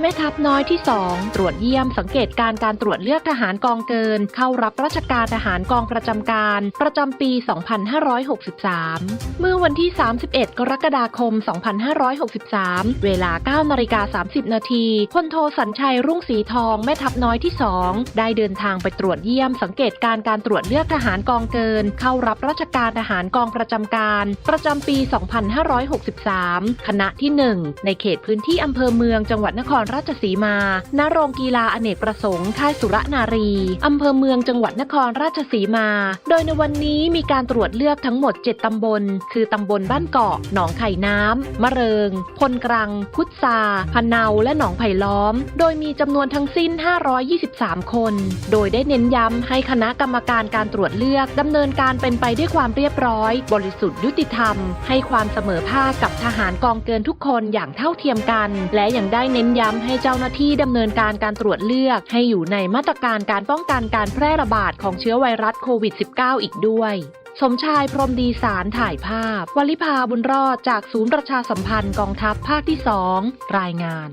แม่ทัพน้อยที่ 2 ตรวจเยี่ยมสังเกตการการตรวจเลือกทหารกองเกิน เข้ารับราชการทหารกองประจำการ ประจำปี 2563 เมื่อวันที่ 31 กรกฎาคม 2563 เวลา 9นาฬิกา30 นาทีพลโทสัญชัยรุ่งสีทองแม่ทัพน้อยที่ 2 ได้เดินทางไปตรวจเยี่ยมสังเกตการการตรวจเลือกทหารกองเกิน เข้ารับราชการทหารกองประจำการ ประจำปี 2563 คณะที่ 1 ในเขตพื้นที่อำเภอเมืองจังหวัดนครราชสีมา ณ โรงกีฬาอเนกประสงค์ ค่ายสุรนารี อำเภอเมืองจังหวัดนครราชสีมา โดยในวันนี้มีการตรวจเลือกทั้งหมด 7 ตำบล คือตำบลบ้านเกาะ หนองไข่น้ำ มะเริง พลกรัง พุทธาพะเนาและหนองไผ่ล้อม โดยมีจำนวนทั้งสิ้น 523 คน โดยได้เน้นย้ำให้คณะกรรมการการตรวจเลือกดำเนินการเป็นไปด้วยความเรียบร้อย บริสุทธิ์ยุติธรรม ให้ความเสมอภาคกับทหารกองเกินทุกคนอย่างเท่าเทียมกัน และยังได้เน้นย้ำให้เจ้าหน้าที่ดำเนินการการตรวจเลือก ให้อยู่ในมาตรการการป้องกันการแพร่ระบาดของเชื้อไวรัสโควิด -19 อีกด้วยสมชายพรมดีสารถ่ายภาพ วลิภาบุญรอดจากศูนย์ประชาสัมพันธ์กองทัพภาคที่ 2 รายงาน